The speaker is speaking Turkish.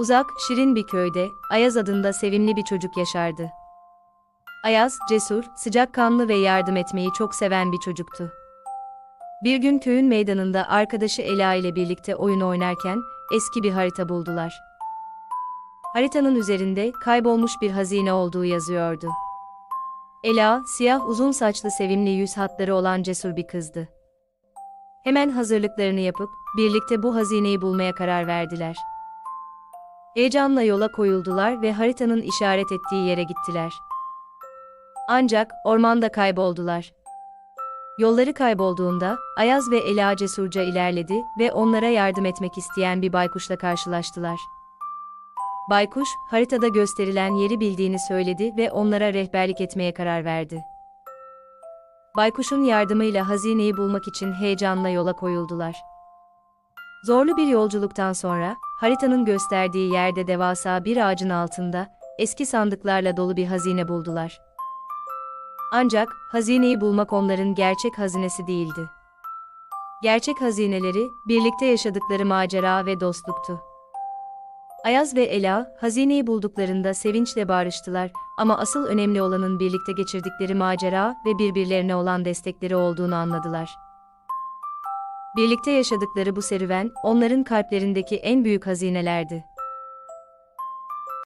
Uzak, şirin bir köyde, Ayaz adında sevimli bir çocuk yaşardı. Ayaz, cesur, sıcakkanlı ve yardım etmeyi çok seven bir çocuktu. Bir gün köyün meydanında arkadaşı Ela ile birlikte oyun oynarken, eski bir harita buldular. Haritanın üzerinde kaybolmuş bir hazine olduğu yazıyordu. Ela, siyah uzun saçlı sevimli yüz hatları olan cesur bir kızdı. Hemen hazırlıklarını yapıp, birlikte bu hazineyi bulmaya karar verdiler. Heyecanla yola koyuldular ve haritanın işaret ettiği yere gittiler. Ancak ormanda kayboldular. Yolları kaybolduğunda Ayaz ve Ela cesurca ilerledi ve onlara yardım etmek isteyen bir baykuşla karşılaştılar. Baykuş, haritada gösterilen yeri bildiğini söyledi ve onlara rehberlik etmeye karar verdi. Baykuş'un yardımıyla hazineyi bulmak için heyecanla yola koyuldular. Zorlu bir yolculuktan sonra, haritanın gösterdiği yerde devasa bir ağacın altında, eski sandıklarla dolu bir hazine buldular. Ancak, hazineyi bulmak onların gerçek hazinesi değildi. Gerçek hazineleri, birlikte yaşadıkları macera ve dostluktu. Ayaz ve Ela, hazineyi bulduklarında sevinçle bağırıştılar ama asıl önemli olanın birlikte geçirdikleri macera ve birbirlerine olan destekleri olduğunu anladılar. Birlikte yaşadıkları bu serüven, onların kalplerindeki en büyük hazinelerdi.